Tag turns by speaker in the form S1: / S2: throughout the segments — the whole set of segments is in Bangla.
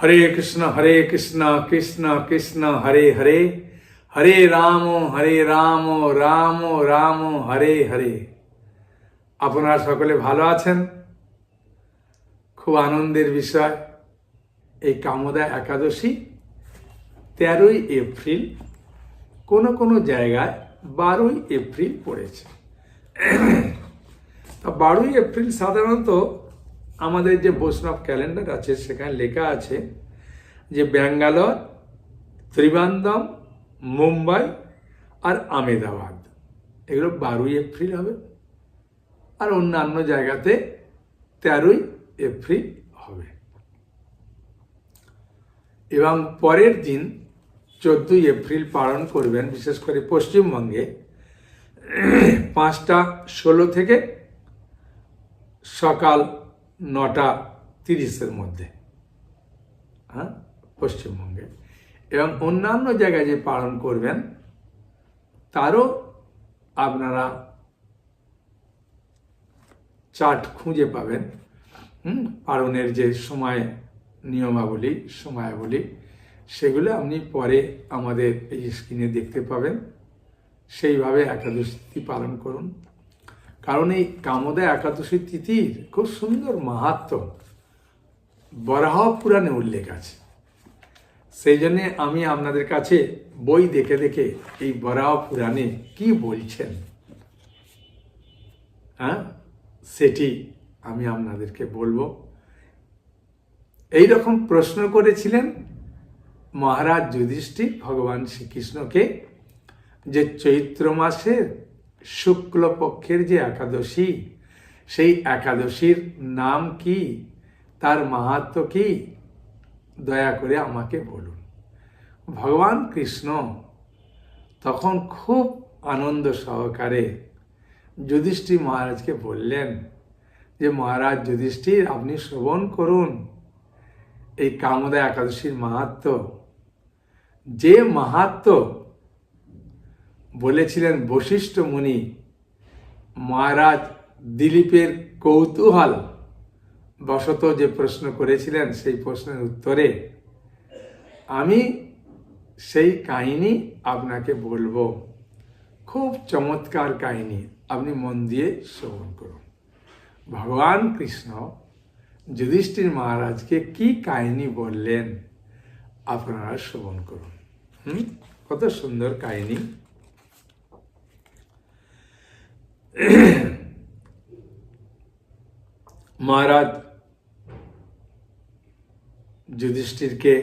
S1: হরে কৃষ্ণ হরে কৃষ্ণ কৃষ্ণ কৃষ্ণ হরে হরে হরে রাম হরে রাম রাম রাম হরে হরে আপনারা সকলে ভালো আছেন খুব আনন্দের বিষয় এই কামদা একাদশী তেরোই এপ্রিল কোনো কোনো জায়গায় বারোই এপ্রিল পড়েছে তা বারোই এপ্রিল সাধারণত আমাদের যে বৈষ্ণব ক্যালেন্ডার আছে সেখানে লেখা আছে যে ব্যাঙ্গালোর ত্রিবান্দম মুম্বাই আর আমেদাবাদ এগুলো বারোই এপ্রিল হবে আর অন্যান্য জায়গাতে তেরোই এপ্রিল হবে এবং পরের দিন চোদ্দই এপ্রিল পালন করবেন বিশেষ করে পশ্চিমবঙ্গে পাঁচটা ষোলো থেকে সকাল নটা তিরিশের মধ্যে হ্যাঁ পশ্চিমবঙ্গে এবং অন্যান্য জায়গায় যে পালন করবেন তারও আপনারা চার্ট খুঁজে পাবেন হুম পালনের যে সময় নিয়মাবলী সময়াবলী সেগুলো আপনি পরে আমাদের এই স্ক্রিনে দেখতে পাবেন সেইভাবে একাদশী পালন করুন কারণ এই কামদা একাদশী তিথির খুব সুন্দর মাহাত্ম বরাহ পুরাণে উল্লেখ আছে সেই জন্যে আমি আপনাদের কাছে বই দেখে দেখে এই বরাহ পুরাণে কি বলছেন হ্যাঁ সেটি আমি আপনাদেরকে বলবো এই রকম প্রশ্ন করেছিলেন মহারাজ যুধিষ্ঠির ভগবান শ্রীকৃষ্ণকে যে চৈত্র মাসের শুক্লপক্ষের যে একাদশী সেই একাদশীর নাম কি তার মাহাত্ম কি দয়া করে আমাকে বলুন ভগবান কৃষ্ণ তখন খুব আনন্দ সহকারে যুধিষ্ঠির মহারাজকে বললেন যে মহারাজ যুধিষ্ঠির আপনি শ্রবণ করুন এই কামদা একাদশীর মাহাত্ম যে মাহাত্ম বলেছিলেন বশিষ্ঠ মুনি মহারাজ দিলীপের কৌতূহল বশত যে প্রশ্ন করেছিলেন সেই প্রশ্নের উত্তরে আমি সেই কাহিনী আপনাকে বলবো খুব চমৎকার কাহিনী আপনি মন দিয়ে শ্রবণ করুন ভগবান কৃষ্ণ যুধিষ্ঠির মহারাজকে কি কাহিনী বললেন আপনারা শ্রবণ করুন হুম কত সুন্দর কাহিনী মহারাজ যুধিষ্ঠিরকে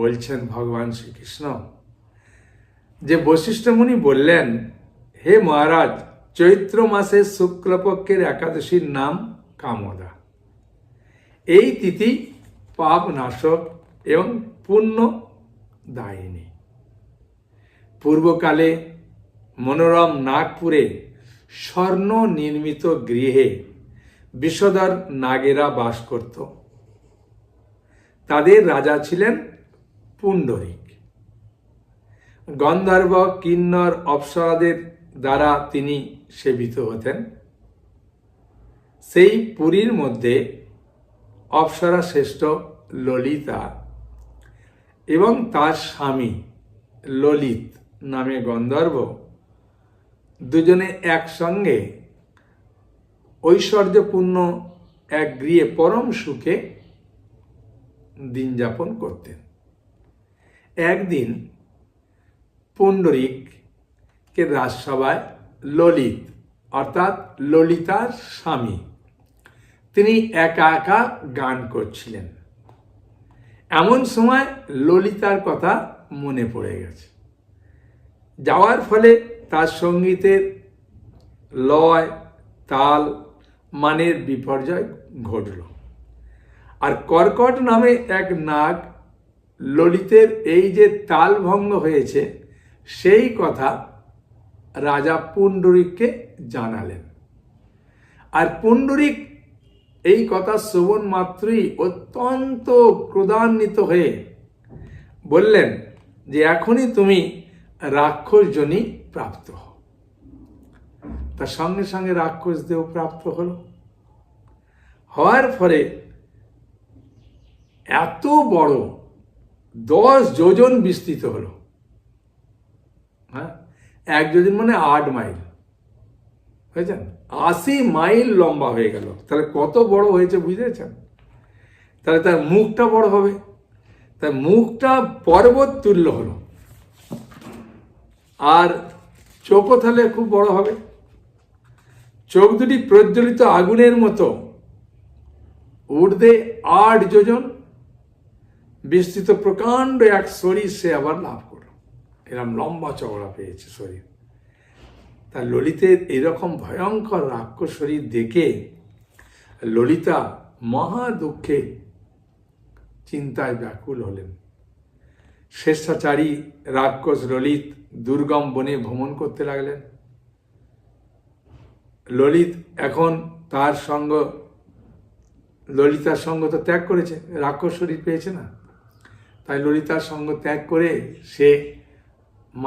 S1: বলছেন ভগবান শ্রীকৃষ্ণ যে বশিষ্ঠ মুনি বললেন হে মহারাজ চৈত্র মাসে শুক্লপক্ষের একাদশীর নাম কামদা এই তিথি পাপ নাশক এবং পূর্ণ দায়িনী পূর্বকালে মনোরম নাগপুরে স্বর্ণ নির্মিত গৃহে বিষদার নাগেরা বাস করত তাদের রাজা ছিলেন পুণ্ডরিক গন্ধর্ব কিন্নর অপসরাদের দ্বারা তিনি সেবিত হতেন সেই পুরীর মধ্যে অপসরা শ্রেষ্ঠ ললিতা এবং তার স্বামী ললিত নামে গন্ধর্ব দুজনে একসঙ্গে ঐশ্বর্যপূর্ণ এক গৃহে পরম সুখে দিন যাপন করতেন একদিন পুণ্ডরিককে রাজসভায় ললিত অর্থাৎ ললিতার স্বামী তিনি একা একা গান করছিলেন এমন সময় ললিতার কথা মনে পড়ে গেছে যাওয়ার ফলে তার সঙ্গীতের লয় তাল মানের বিপর্যয় ঘটল আর কর্কট নামে এক নাগ ললিতের এই যে তাল ভঙ্গ হয়েছে সেই কথা রাজা পুণ্ডরিককে জানালেন আর পুণ্ডরিক এই কথা শ্রবণ মাত্রই অত্যন্ত ক্রোধান্বিত হয়ে বললেন যে এখনই তুমি রাক্ষস জনি প্রাপ্ত হ তার সঙ্গে সঙ্গে রাক্ষস দেহ প্রাপ্ত হল হওয়ার ফলে এত বড় দশ যোজন বিস্তৃত হলো হ্যাঁ এক যোজন মানে আট মাইল বুঝেছেন আশি মাইল লম্বা হয়ে গেল তাহলে কত বড় হয়েছে বুঝেছেন তাহলে তার মুখটা বড় হবে তার মুখটা পর্বত তুল্য হলো আর চোখও তাহলে খুব বড় হবে চোখ দুটি প্রজ্বলিত আগুনের মতো উর্ধে আট যোজন বিস্তৃত প্রকাণ্ড এক শরীর সে আবার লাভ করল এরম লম্বা চওড়া পেয়েছে শরীর তার ললিতের এরকম ভয়ঙ্কর রাক্ষ শরীর দেখে ললিতা মহা দুঃখে চিন্তায় ব্যাকুল হলেন স্বেচ্ছাচারী রাক্ষস ললিত দুর্গম বনে ভ্রমণ করতে লাগলেন ললিত এখন তার সঙ্গ ললিতার সঙ্গ তো ত্যাগ করেছে রাক্ষসরী পেয়েছে না তাই ললিতার সঙ্গ ত্যাগ করে সে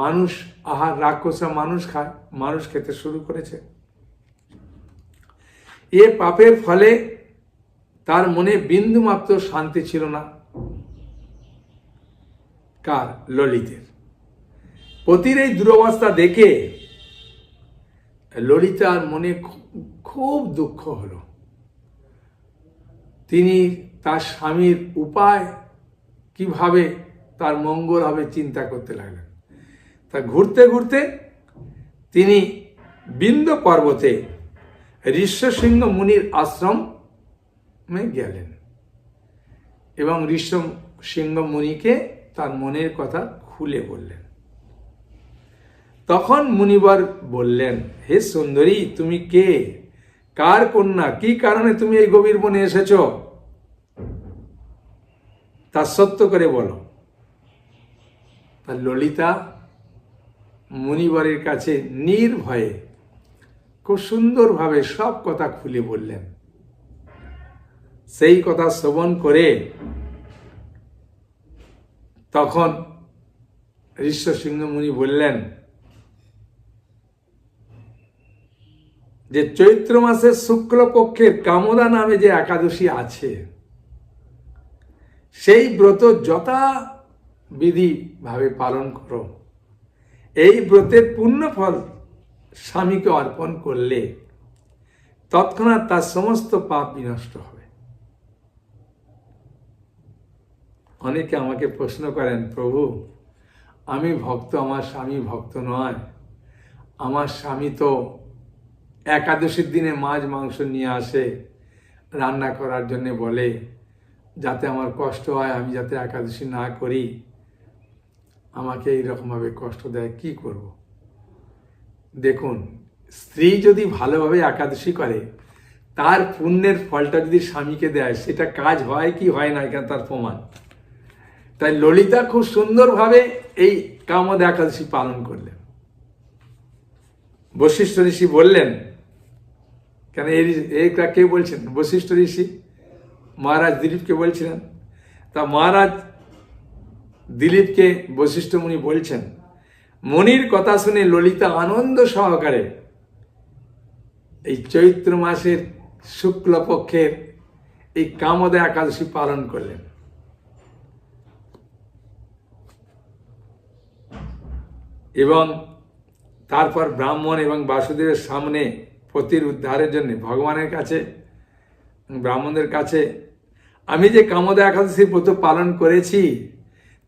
S1: মানুষ আহার রাক্ষসরা মানুষ খায় মানুষ খেতে শুরু করেছে এ পাপের ফলে তার মনে বিন্দুমাত্র শান্তি ছিল না কার ললিতের পতির এই দুরবস্থা দেখে ললিতার মনে খুব দুঃখ হল তিনি তার স্বামীর উপায় কিভাবে তার মঙ্গল হবে চিন্তা করতে লাগলেন তা ঘুরতে ঘুরতে তিনি বিন্দ পর্বতে ঋষ্বসিংহ মুনির আশ্রমে গেলেন এবং ঋষ্ব সিংহ মুনিকে তার মনের কথা খুলে বললেন তখন মুনিবার বললেন হে সুন্দরী তুমি কে কার কন্যা কি কারণে তুমি এই গভীর বনে এসেছ তা সত্য করে বলো তা ললিতা মুনিবরের কাছে নির্ভয়ে খুব সুন্দরভাবে সব কথা খুলে বললেন সেই কথা শ্রবণ করে তখন ঋষ্ব সিংহ মুনি বললেন যে চৈত্র মাসের শুক্লপক্ষের কামদা নামে যে একাদশী আছে সেই ব্রত যথা ভাবে পালন করো এই ব্রতের পূর্ণ ফল স্বামীকে অর্পণ করলে তৎক্ষণাৎ তার সমস্ত পাপ বিনষ্ট হবে অনেকে আমাকে প্রশ্ন করেন প্রভু আমি ভক্ত আমার স্বামী ভক্ত নয় আমার স্বামী তো একাদশীর দিনে মাছ মাংস নিয়ে আসে রান্না করার জন্যে বলে যাতে আমার কষ্ট হয় আমি যাতে একাদশী না করি আমাকে এইরকমভাবে কষ্ট দেয় কি করব। দেখুন স্ত্রী যদি ভালোভাবে একাদশী করে তার পুণ্যের ফলটা যদি স্বামীকে দেয় সেটা কাজ হয় কি হয় না এখানে তার প্রমাণ তাই ললিতা খুব সুন্দরভাবে এই কামদ একাদশী পালন করলেন বশিষ্ঠ ঋষি বললেন কেন এই এই কে বলছেন বশিষ্ঠ ঋষি মহারাজ দিলীপকে বলছিলেন তা মহারাজ দিলীপকে বশিষ্ঠ মুনি বলছেন মনির কথা শুনে ললিতা আনন্দ সহকারে এই চৈত্র মাসের শুক্লপক্ষের এই কামদা একাদশী পালন করলেন এবং তারপর ব্রাহ্মণ এবং বাসুদেবের সামনে পতির উদ্ধারের জন্য ভগবানের কাছে ব্রাহ্মণদের কাছে আমি যে কামদা একাদশী প্রত পালন করেছি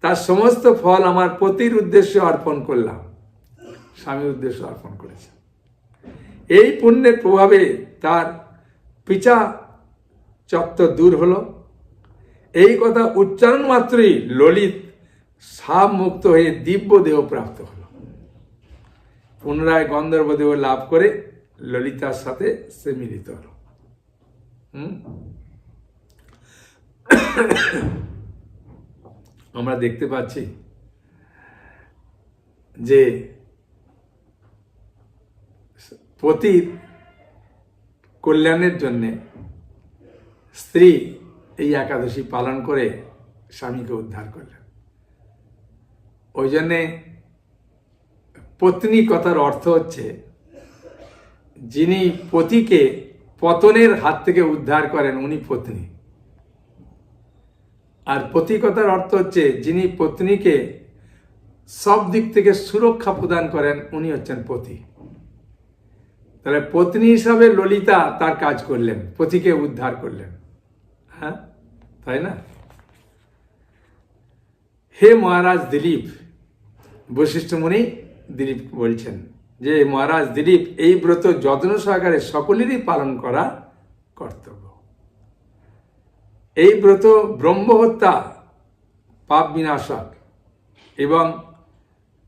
S1: তার সমস্ত ফল আমার পতির উদ্দেশ্যে অর্পণ করলাম স্বামীর উদ্দেশ্যে অর্পণ করেছে এই পুণ্যের প্রভাবে তার পিচা চত্বর দূর হলো এই কথা উচ্চারণ মাত্রই ললিত সাপ মুক্ত হয়ে দিব্য দেহ প্রাপ্ত হল পুনরায় গন্ধর্ব দেহ লাভ করে ললিতার সাথে সে মিলিত হল আমরা দেখতে পাচ্ছি যে পতির কল্যাণের জন্যে স্ত্রী এই একাদশী পালন করে স্বামীকে উদ্ধার করলেন ওই জন্যে পত্নী কথার অর্থ হচ্ছে যিনি পতিকে পতনের হাত থেকে উদ্ধার করেন উনি পত্নী আর পতিকতার অর্থ হচ্ছে যিনি পত্নীকে সব দিক থেকে সুরক্ষা প্রদান করেন উনি হচ্ছেন পতি তাহলে পত্নী হিসাবে ললিতা তার কাজ করলেন পতিকে উদ্ধার করলেন হ্যাঁ তাই না হে মহারাজ দিলীপ বৈশিষ্ট্যমণি দিলীপ বলছেন যে মহারাজ দিলীপ এই ব্রত যত্ন সহকারে সকলেরই পালন করা কর্তব্য এই ব্রত ব্রহ্মহত্যা পাপ বিনাশক এবং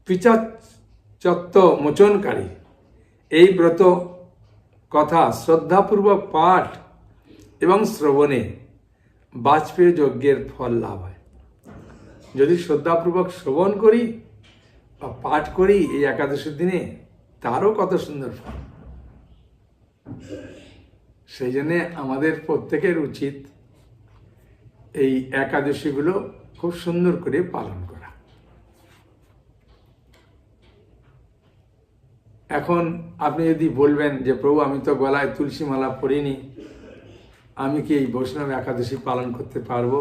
S1: পিচাচত্ব মোচনকারী এই ব্রত কথা শ্রদ্ধাপূর্বক পাঠ এবং শ্রবণে বাজপেয়ী যজ্ঞের ফল লাভ হয় যদি শ্রদ্ধাপূর্বক শ্রবণ করি বা পাঠ করি এই একাদশীর দিনে তারও কত সুন্দর ফল সেই জন্যে আমাদের প্রত্যেকের উচিত এই একাদশীগুলো খুব সুন্দর করে পালন করা এখন আপনি যদি বলবেন যে প্রভু আমি তো গলায় তুলসী মালা পরিনি আমি কি এই বৈষ্ণব একাদশী পালন করতে পারবো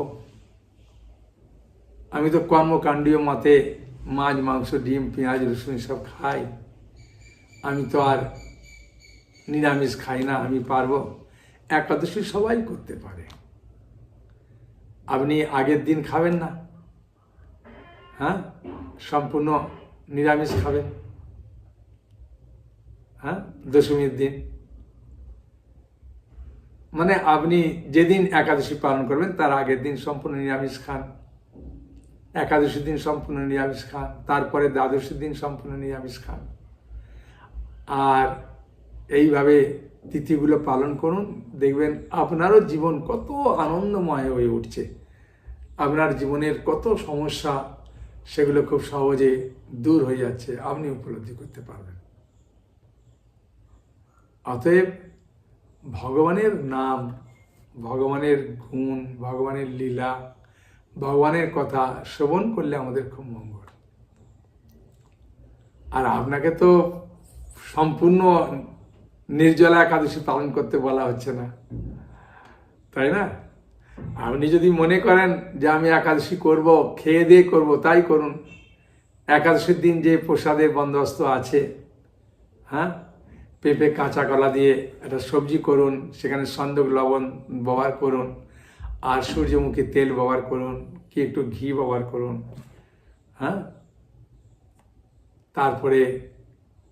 S1: আমি তো কর্মকাণ্ডীয় মতে মাছ মাংস ডিম পেঁয়াজ রসুন সব খাই আমি তো আর নিরামিষ খাই না আমি পারবো একাদশী সবাই করতে পারে আপনি আগের দিন খাবেন না হ্যাঁ সম্পূর্ণ নিরামিষ খাবেন হ্যাঁ দশমীর দিন মানে আপনি যেদিন একাদশী পালন করবেন তার আগের দিন সম্পূর্ণ নিরামিষ খান একাদশী দিন সম্পূর্ণ নিরামিষ খান তারপরে দ্বাদশীর দিন সম্পূর্ণ নিরামিষ খান আর এইভাবে তিথিগুলো পালন করুন দেখবেন আপনারও জীবন কত আনন্দময় হয়ে উঠছে আপনার জীবনের কত সমস্যা সেগুলো খুব সহজে দূর হয়ে যাচ্ছে আপনি উপলব্ধি করতে পারবেন অতএব ভগবানের নাম ভগবানের গুণ ভগবানের লীলা ভগবানের কথা শ্রবণ করলে আমাদের খুব মঙ্গল আর আপনাকে তো সম্পূর্ণ নির্জলা একাদশী পালন করতে বলা হচ্ছে না তাই না আপনি যদি মনে করেন যে আমি একাদশী করব খেয়ে দিয়ে করব তাই করুন একাদশীর দিন যে প্রসাদের বন্দোবস্ত আছে হ্যাঁ পেঁপে কাঁচা কলা দিয়ে একটা সবজি করুন সেখানে সন্দক লবণ ব্যবহার করুন আর সূর্যমুখী তেল ব্যবহার করুন কি একটু ঘি ব্যবহার করুন হ্যাঁ তারপরে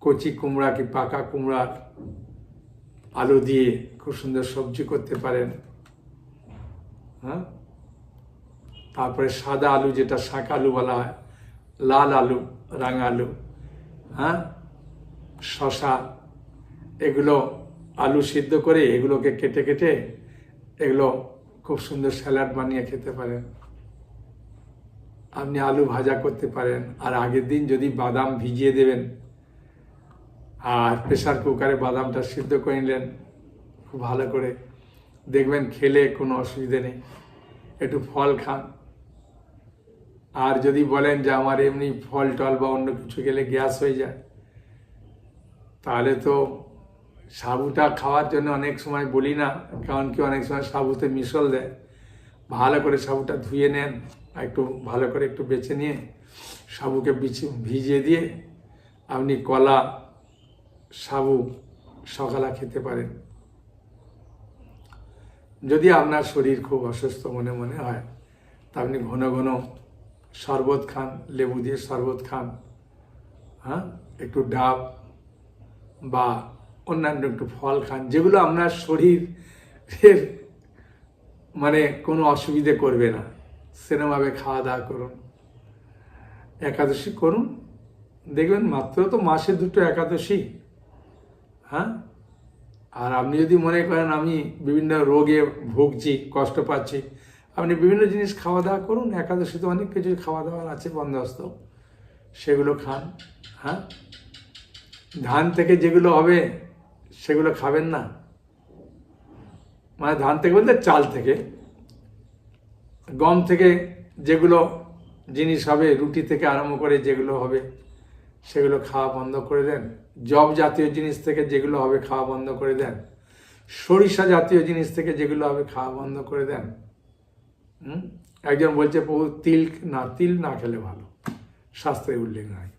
S1: কচি কুমড়া কি পাকা কুমড়ার আলু দিয়ে খুব সুন্দর সবজি করতে পারেন হ্যাঁ তারপরে সাদা আলু যেটা শাক আলু বলা হয় লাল আলু রাঙা আলু হ্যাঁ শশা এগুলো আলু সিদ্ধ করে এগুলোকে কেটে কেটে এগুলো খুব সুন্দর স্যালাড বানিয়ে খেতে পারেন আপনি আলু ভাজা করতে পারেন আর আগের দিন যদি বাদাম ভিজিয়ে দেবেন আর প্রেশার কুকারে বাদামটা সিদ্ধ করে নিলেন খুব ভালো করে দেখবেন খেলে কোনো অসুবিধে নেই একটু ফল খান আর যদি বলেন যে আমার এমনি ফল টল বা অন্য কিছু গেলে গ্যাস হয়ে যায় তাহলে তো সাবুটা খাওয়ার জন্য অনেক সময় বলি না কারণ কি অনেক সময় সাবুতে মিশল দেয় ভালো করে সাবুটা ধুয়ে নেন একটু ভালো করে একটু বেছে নিয়ে সাবুকে ভিজিয়ে দিয়ে আপনি কলা সাবু সকালা খেতে পারেন যদি আপনার শরীর খুব অসুস্থ মনে মনে হয় তা আপনি ঘন ঘন শরবত খান লেবু দিয়ে শরবত খান হ্যাঁ একটু ডাব বা অন্যান্য একটু ফল খান যেগুলো আপনার শরীরের মানে কোনো অসুবিধে করবে না সেরমভাবে খাওয়া দাওয়া করুন একাদশী করুন দেখবেন মাত্র তো মাসে দুটো একাদশী হ্যাঁ আর আপনি যদি মনে করেন আমি বিভিন্ন রোগে ভুগছি কষ্ট পাচ্ছি আপনি বিভিন্ন জিনিস খাওয়া দাওয়া করুন একাদশীতে অনেক কিছু খাওয়া দাওয়ার আছে বন্দোবস্ত সেগুলো খান হ্যাঁ ধান থেকে যেগুলো হবে সেগুলো খাবেন না মানে ধান থেকে বলতে চাল থেকে গম থেকে যেগুলো জিনিস হবে রুটি থেকে আরম্ভ করে যেগুলো হবে সেগুলো খাওয়া বন্ধ করে দেন জব জাতীয় জিনিস থেকে যেগুলো হবে খাওয়া বন্ধ করে দেন সরিষা জাতীয় জিনিস থেকে যেগুলো হবে খাওয়া বন্ধ করে দেন একজন বলছে প্রভু তিল না তিল না খেলে ভালো স্বাস্থ্যের উল্লেখ নাই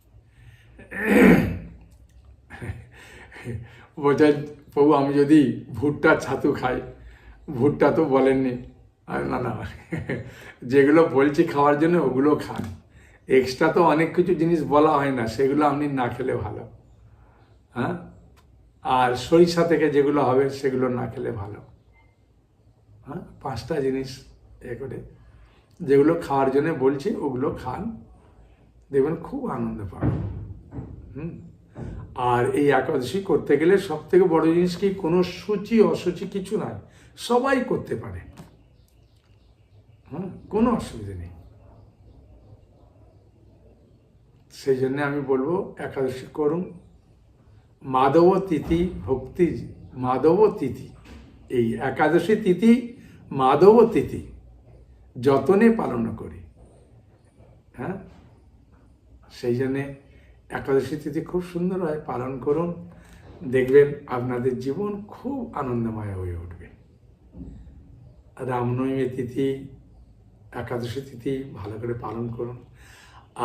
S1: বলছে প্রভু আমি যদি ভুট্টা ছাতু খাই ভুট্টা তো বলেননি না না যেগুলো বলছি খাওয়ার জন্য ওগুলো খান এক্সট্রা তো অনেক কিছু জিনিস বলা হয় না সেগুলো আপনি না খেলে ভালো হ্যাঁ আর সরিষা থেকে যেগুলো হবে সেগুলো না খেলে ভালো হ্যাঁ পাঁচটা জিনিস এ করে যেগুলো খাওয়ার জন্য বলছি ওগুলো খান দেখবেন খুব আনন্দ পান হুম আর এই একাদশী করতে গেলে সব থেকে বড় জিনিস কি কোনো সূচি অসুচি কিছু নাই সবাই করতে পারে হ্যাঁ কোনো অসুবিধা নেই সেই জন্য আমি বলবো একাদশী করুন মাধব তিথি ভক্তি মাধব তিথি এই একাদশী তিথি মাধব তিথি যতনে পালন করি হ্যাঁ সেই জন্যে একাদশী তিথি খুব সুন্দর হয় পালন করুন দেখবেন আপনাদের জীবন খুব আনন্দময় হয়ে উঠবে রামনবমী তিথি একাদশী তিথি ভালো করে পালন করুন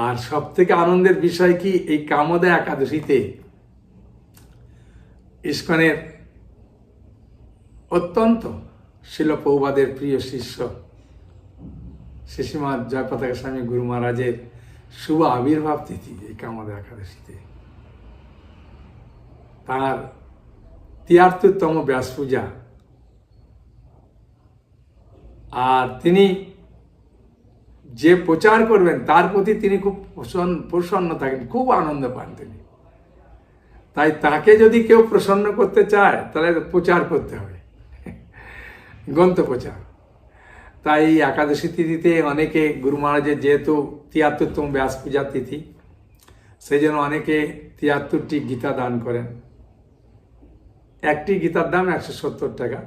S1: আর সব থেকে আনন্দের বিষয় কি এই কামদা একাদশীতে ইস্কনের অত্যন্ত শিলপৌবাদের প্রিয় শিষ্য শিশিমাদ জয়পতাকা স্বামী গুরু মহারাজের শুভ আবির্ভাব তিথি এই কামদা একাদশীতে তার তিয়াত্তরতম ব্যাস পূজা আর তিনি যে প্রচার করবেন তার প্রতি তিনি খুব প্রসন্ন থাকেন খুব আনন্দ পান তিনি তাই তাকে যদি কেউ প্রসন্ন করতে চায় তাহলে প্রচার করতে হবে গ্রন্থ প্রচার তাই এই একাদশী তিথিতে অনেকে গুরু মহারাজের যেহেতু তিয়াত্তরতম ব্যাস পূজা তিথি সেই জন্য অনেকে তিয়াত্তরটি গীতা দান করেন একটি গীতার দাম একশো সত্তর টাকা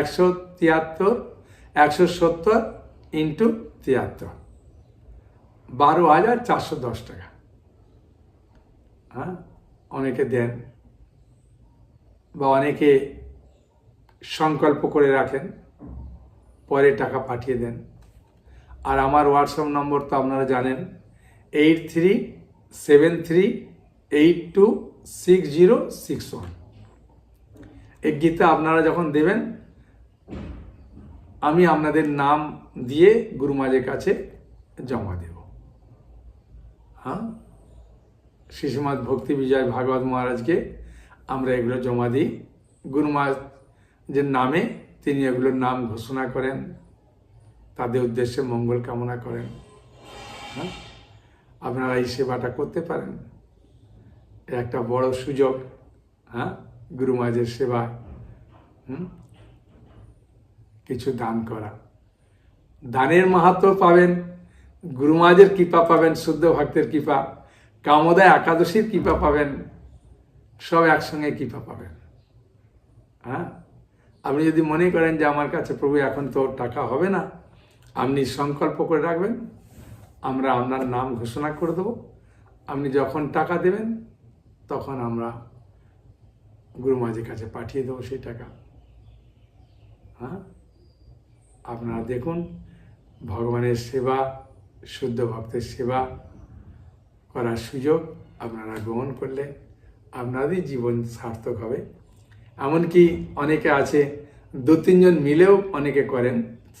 S1: একশো তিয়াত্তর একশো সত্তর ইন্টু তিয়াত্তর বারো হাজার চারশো দশ টাকা হ্যাঁ অনেকে দেন বা অনেকে সংকল্প করে রাখেন পরে টাকা পাঠিয়ে দেন আর আমার হোয়াটসঅ্যাপ নম্বর তো আপনারা জানেন eight three seven three eight two six zero six one এই গীতা আপনারা যখন দেবেন আমি আপনাদের নাম দিয়ে গুরুমাজের কাছে জমা দেব হ্যাঁ শিশুমাত ভক্তি বিজয় ভাগবত মহারাজকে আমরা এগুলো জমা দিই গুরুমাজ যে নামে তিনি এগুলোর নাম ঘোষণা করেন তাদের উদ্দেশ্যে মঙ্গল কামনা করেন হ্যাঁ আপনারা এই সেবাটা করতে পারেন একটা বড় সুযোগ হ্যাঁ গুরুমাজের সেবা হুম কিছু দান করা দানের মাহাত্ম পাবেন গুরুমাজের কৃপা পাবেন শুদ্ধ ভক্তের কৃপা কামদায় একাদশীর কৃপা পাবেন সব একসঙ্গে কৃপা পাবেন হ্যাঁ আপনি যদি মনে করেন যে আমার কাছে প্রভু এখন তো টাকা হবে না আপনি সংকল্প করে রাখবেন আমরা আপনার নাম ঘোষণা করে দেব আপনি যখন টাকা দেবেন তখন আমরা গুরুমাজের কাছে পাঠিয়ে দেবো সেই টাকা হ্যাঁ আপনারা দেখুন ভগবানের সেবা শুদ্ধ ভক্তের সেবা করার সুযোগ আপনারা গ্রহণ করলে আপনাদের জীবন সার্থক হবে এমনকি অনেকে আছে দু তিনজন মিলেও অনেকে করেন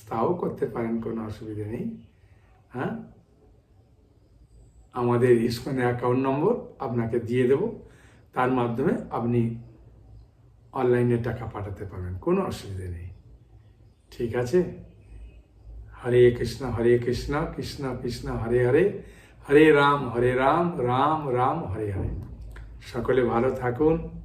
S1: তাও করতে পারেন কোনো অসুবিধা নেই হ্যাঁ আমাদের ইস্কনের অ্যাকাউন্ট নম্বর আপনাকে দিয়ে দেব তার মাধ্যমে আপনি অনলাইনে টাকা পাঠাতে পারবেন কোনো অসুবিধা নেই ঠিক আছে হরে কৃষ্ণ হরে কৃষ্ণ কৃষ্ণ কৃষ্ণ হরে হরে হরে রাম হরে রাম রাম রাম হরে হরে সকলে ভালো থাকুন